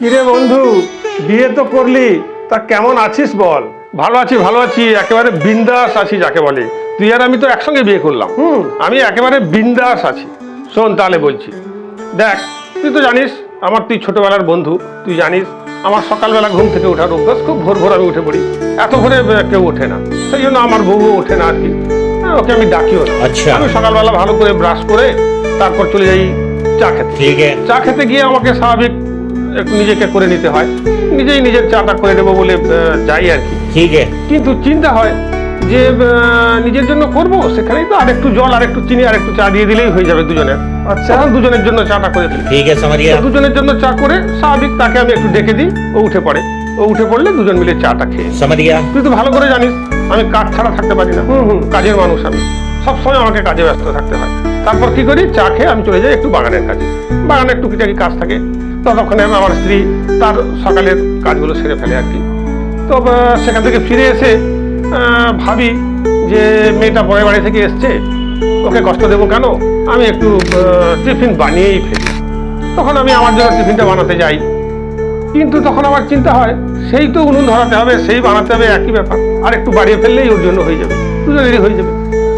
কিরে বন্ধু বিয়ে তো করলি তা কেমন আছিস বল? ভালো আছি ভালো আছি একেবারে বিন্দাস আছি যাকে বলে। তুই আর আমি তো একসঙ্গে বিয়ে করলাম। হুম। আমি একেবারে বিন্দাস আছি। শোন তাহলে বলছি। দেখ তুই তো জানিস আমার তুই ছোটবেলার বন্ধু তুই জানিস আমার সকালবেলা ঘুম থেকে ওঠার অভ্যাস খুব ভোর ভোর আমি উঠে পড়ি। এত ভোরে কেউ ওঠে না। সেই জন্য আমার বউ ওঠে না আর কি। হ্যাঁ, ওকে আমি ডাকিও না। আচ্ছা। আমি সকালবেলা ভালো করে ব্রাশ করে তারপর চলে যাই চা খেতে। চা খেতে গিয়ে আমাকে স্বাভাবিক একটু নিজেকে করে নিতে হয়। নিজেই নিজের চাটা করে নেব বলে যাই আর কি। ঠিক কিন্তু চিন্তা হয় যে নিজের জন্য করব সেখানেই তো আর একটু জল আর একটু চিনি আর একটু চা দিয়ে দিলেই হয়ে যাবে দুজনে। আচ্ছা। দুজনের জন্য চাটা করে দিই ঠিক আছে আমার দুজনের জন্য চা করে স্বাভাবিক তাকে আমি একটু ডেকে দিই ও উঠে পড়ে। ও উঠে পড়লে দুজন মিলে চাটা খেয়ে সামারিয়া। তুই তো ভালো করে জানিস আমি কাজ ছাড়া থাকতে পারি না। হুম হুম। কাজের মানুষ আমি। সবসময় আমাকে কাজে ব্যস্ত থাকতে হয়। তারপর কি করি? চা খেয়ে আমি চলে যাই একটু বাগানের কাজে। বাগানে একটু টুকিটাকি কাজ থাকে। ততক্ষণে আমি আমার স্ত্রী তার সকালের কাজগুলো সেরে ফেলে আর কি। তো সেখান থেকে ফিরে এসে ভাবি যে মেয়েটা পরের বাড়ি থেকে এসছে, ওকে কষ্ট দেবো কেন? আমি একটু টিফিন বানিয়েই ফেলি। তখন আমি আমার জন্য টিফিনটা বানাতে যাই। কিন্তু তখন আমার চিন্তা হয়, সেই তো উনুন ধরাতে হবে, সেই বানাতে হবে, একই ব্যাপার। আর একটু বাড়িয়ে ফেললেই ওর জন্য হয়ে যাবে। দুজনেরই হয়ে যাবে।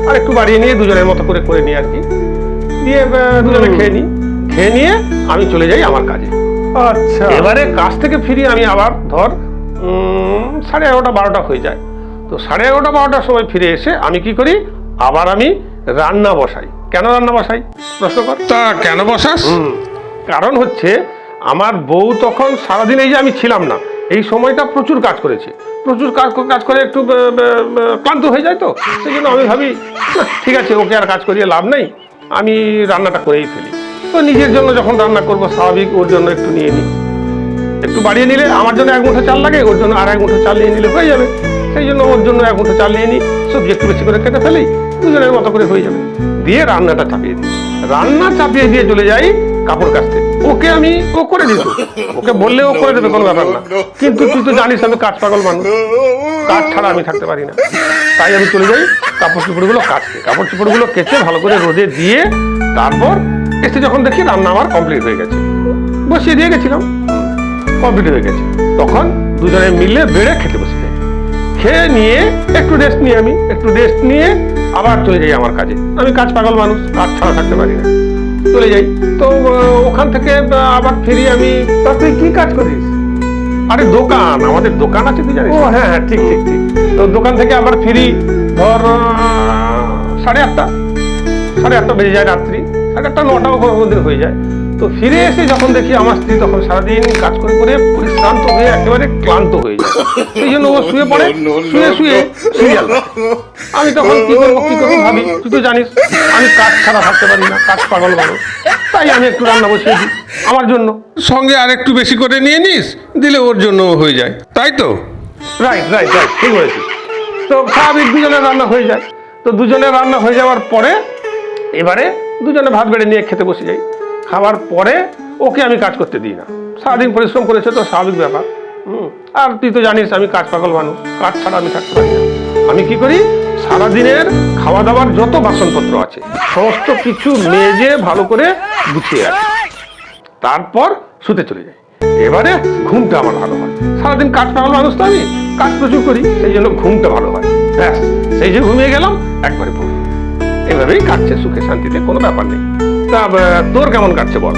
আর একটু বাড়িয়ে নিয়ে দুজনের মতো করে করে নিই আর কি। দিয়ে দুজনে খেয়ে নিই। খেয়ে নিয়ে আমি চলে যাই আমার কাজে। আচ্ছা। এবারে কাজ থেকে ফিরে আমি আবার ধর সাড়ে এগারোটা বারোটা হয়ে যায়। তো সাড়ে এগারোটা বারোটার সময় ফিরে এসে আমি কি করি? আবার আমি রান্না বসাই। কেন রান্না বসাই? প্রশ্ন কর। তা কেন বসাস? কারণ হচ্ছে আমার বউ তখন সারাদিন এই যে আমি ছিলাম না। এই সময়টা প্রচুর কাজ করেছে। প্রচুর কাজ কাজ করে একটু ক্লান্ত হয়ে যায় তো। সেই জন্য আমি ভাবি ঠিক আছে, ওকে আর কাজ করিয়ে লাভ নেই। আমি রান্নাটা করেই ফেলি। তো নিজের জন্য যখন রান্না করব, স্বাভাবিক ওর জন্য একটু নিয়ে নিই। একটু বাড়িয়ে নিলে আমার জন্য এক মুঠো চাল লাগে, ওর জন্য আর এক মুঠো চাল নিয়ে নিলে হয়ে যাবে। সেই জন্য ওর জন্য এক মুঠো চাল নিয়ে নিই, সবজি একটু বেশি করে কেটে ফেলি, দুজনের মতো করে হয়ে যাবে। দিয়ে রান্নাটা চাপিয়ে দিই। রান্না চাপিয়ে দিয়ে চলে যাই কাপড় কাচতে। ওকে আমি ও করে দিত ওকে বললে ও করে দেবে, কোনো ব্যাপার না। কিন্তু তুই তো জানিস আমি কাজ পাগল মানুষ। কাঠ ছাড়া আমি থাকতে পারি না। তাই আমি চলে যাই কাপড় চোপড়গুলো কাচতে। কাপড় চোপড়গুলো কেচে ভালো করে রোদে দিয়ে তারপর এসে যখন দেখি রান্না আমার কমপ্লিট হয়ে গেছে। বসিয়ে দিয়ে গেছিলাম। কমপ্লিট হয়ে গেছে। তখন দুজনে মিলে বেড়ে খেতে বসে যাই। খেয়ে নিয়ে একটু রেস্ট নিয়ে আমি। একটু রেস্ট নিয়ে আবার চলে যাই আমার কাজে। আমি কাজ পাগল মানুষ কাজ ছাড়া থাকতে পারি না। চলে যাই। তো ওখান থেকে আবার ফিরি আমি তা তুই কি কাজ করিস? আরে দোকান আমাদের দোকান আছে তুই জানিস? ও হ্যাঁ হ্যাঁ ঠিক ঠিক ঠিক। তো দোকান থেকে আবার ফিরি ধর সাড়ে আটটা। সাড়ে আটটা বেজে যায় রাত্রি। সাড়ে আটটা নটাও হয়ে যায়। তো ফিরে এসে যখন দেখি আমার স্ত্রী তখন সারাদিন কাজ করে করে পরিশ্রান্ত হয়ে একেবারে ক্লান্ত হয়ে যায়। সেই জন্য ও শুয়ে পড়ে শুয়ে শুয়ে সিরিয়াল আমি তখন কি করব কি করব ভাবি তুই তো জানিস আমি কাজ ছাড়া থাকতে পারি না কাজ পাগল ভালো তাই আমি একটু রান্না বসিয়ে দিই আমার জন্য। সঙ্গে আর একটু বেশি করে নিয়ে নিস দিলে ওর জন্য হয়ে যায়। তাই তো? রাইট রাইট রাইট ঠিক বলেছিস। তো স্বাভাবিক দুজনের রান্না হয়ে যায়। তো দুজনের রান্না হয়ে যাওয়ার পরে এবারে দুজনে ভাত বেড়ে নিয়ে খেতে বসে যাই। খাওয়ার পরে ওকে আমি কাজ করতে দিই না। সারাদিন পরিশ্রম করেছে তো স্বাভাবিক ব্যাপার। হুম, আর তুই তো জানিস আমি কাজ পাগল মানুষ কাজ ছাড়া আমি থাকতে পারি না। আমি কি করি? সারাদিনের খাওয়া দাওয়ার যত বাসনপত্র আছে, সমস্ত কিছু মেজে ভালো করে গুছিয়ে রাখি। তারপর শুতে চলে যাই। এবারে ঘুমটা আমার ভালো হয়। সারাদিন কাজ পাগল মানুষ তো আমি, কাজ প্রচুর করি, সেই জন্য ঘুমটা ভালো হয়। ব্যাস, সেই যে ঘুমিয়ে গেলাম, একবারে এভাবেই কাটছে সুখে শান্তিতে, কোনো ব্যাপার নেই। তা তোর কেমন কাটছে বল?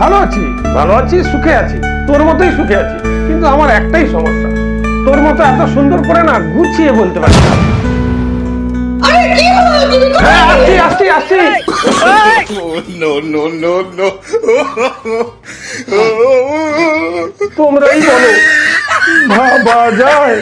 ভালো আছি ভালো আছি সুখে আছি তোর মতোই সুখে আছি। কিন্তু আমার একটাই সমস্যা তোর মতো এত সুন্দর করে না গুছিয়ে বলতে পারি না। হ্যাঁ আসছি আসছি আসছি। তোমরাই বলো ভাবা যায়।